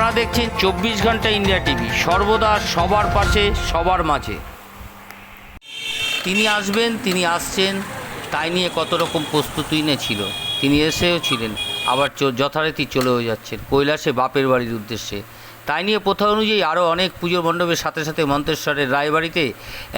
আপনারা দেখছেন চব্বিশ ঘণ্টা ইন্ডিয়া টিভি। সর্বদা সবার পাশে, সবার মাঝে। তিনি আসবেন, তিনি আসছেন, তাই নিয়ে কত রকম প্রস্তুতি ছিল তিনি এসেও ছিলেন, আবার যথারীতি চলেও যাচ্ছেন, কৈলাসে বাপের বাড়ির উদ্দেশ্যে। তাই নিয়ে প্রথা অনুযায়ী আরও অনেক পুজো মণ্ডপের সাথে সাথে মন্তেশ্বরের রায়বাড়িতে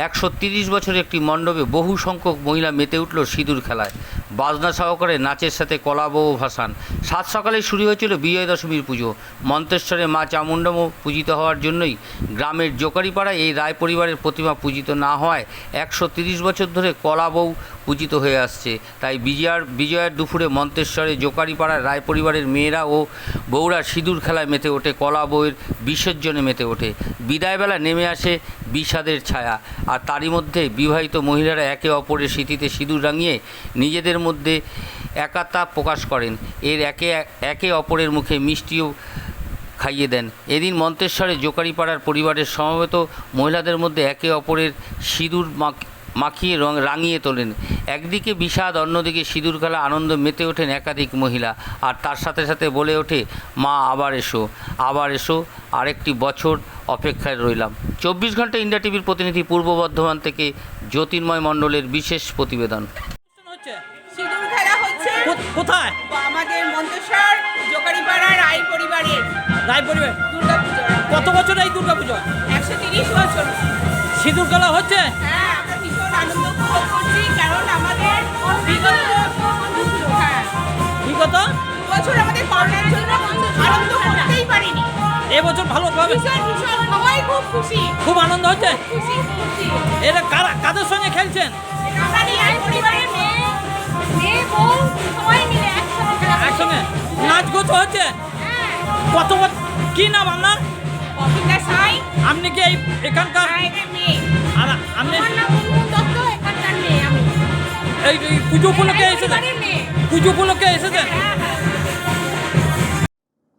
একশো তিরিশ বছরের একটি মণ্ডপে বহু সংখ্যক মহিলা মেতে উঠল সিঁদুর খেলায়। বাজনা সহকারে নাচের সাথে কলাবহ ভাসান। সাত সকালে শুরু হয়েছিল বিজয় দশমীর পুজো। মন্তেশ্বরে মা চামুণ্ডমও পূজিত হওয়ার জন্যই গ্রামের জোকারিপাড়ায় এই রায় পরিবারের প্রতিমা পূজিত না হওয়ায় একশো বছর ধরে কলাবউ পূজিত হয়ে আসছে। তাই বিজয়ার বিজয়ার দুপুরে মন্তেশ্বরে জোকারিপাড়ার রায় পরিবারের মেয়েরা ও বউরা সিঁদুর খেলায় মেতে ওঠে, কলা বউয়ের বিসর্জনে মেতে ওঠে। বিদায়বেলা নেমে আসে বিষাদের ছায়া। আর তারই মধ্যে বিবাহিত মহিলারা একে অপরের স্মৃতিতে সিঁদুর রাঙিয়ে নিজেদের মধ্যে একাত্মা প্রকাশ করেন। এর একে একে অপরের মুখে মিষ্টিও খাইয়ে দেন। এদিন মন্তেশ্বরে জোকারিপাড়ার পরিবারের সমবেত মহিলাদের মধ্যে একে অপরের সিঁদুর মাখ- মাখিয়ে রং, রাঙিয়ে তোলেন। একদিকে বিষাদ, অন্যদিকে সিঁদুর খেলা আনন্দ মেতে ওঠেন একাধিক মহিলা। আর তার সাথে সাথে বলে ওঠে, মা, আবার এসো আবার এসো, আরেকটি বছর অপেক্ষায় রইলাম। চব্বিশ ঘণ্টা ইন্ডিয়া টিভির প্রতিনিধি পূর্ব বর্ধমান থেকে জ্যোতির্ময় মণ্ডলের বিশেষ প্রতিবেদন। কোথায়? আমাদের মন্তেশ্বর জোকারিপাড়া রায় পরিবারের রায় পরিবার। দুর্গা পুজো কত বছর এই দুর্গা পুজো একশো তিরিশ বছর। সিঁদুর খেলা হচ্ছে? হ্যাঁ আমরা ভীষণ আনন্দ উপভোগ করছি কারণ আমাদের বিগত হ্যাঁ। বিগত? বছর আমাদের করোনার জন্য আনন্দ করতেই পারিনি। এবছর ভীষণ ভীষণ সবাই খুব খুশি। খুব আনন্দ হচ্ছে? খুশি খুশি। এটা কারা কাদের সঙ্গে খেলছেন? নাচ গোছ হচ্ছে হ্যাঁ কত কি নাম আপনার? আপনি কি এই এখানকার আর আপনি এই পুজো উপলক্ষে এসেছেন? পুজো উপলক্ষে এসেছেন? হ্যাঁ হ্যাঁ।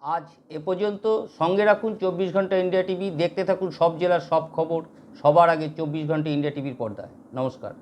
আজ এ পর্যন্ত সঙ্গে রাখুন চব্বিশ ঘণ্টা ইন্ডিয়া টিভি। দেখতে থাকুন সব জেলার সব খবর। সবার আগে চব্বিশ ঘণ্টা ইন্ডিয়া টিভির পর্দায়। নমস্কার।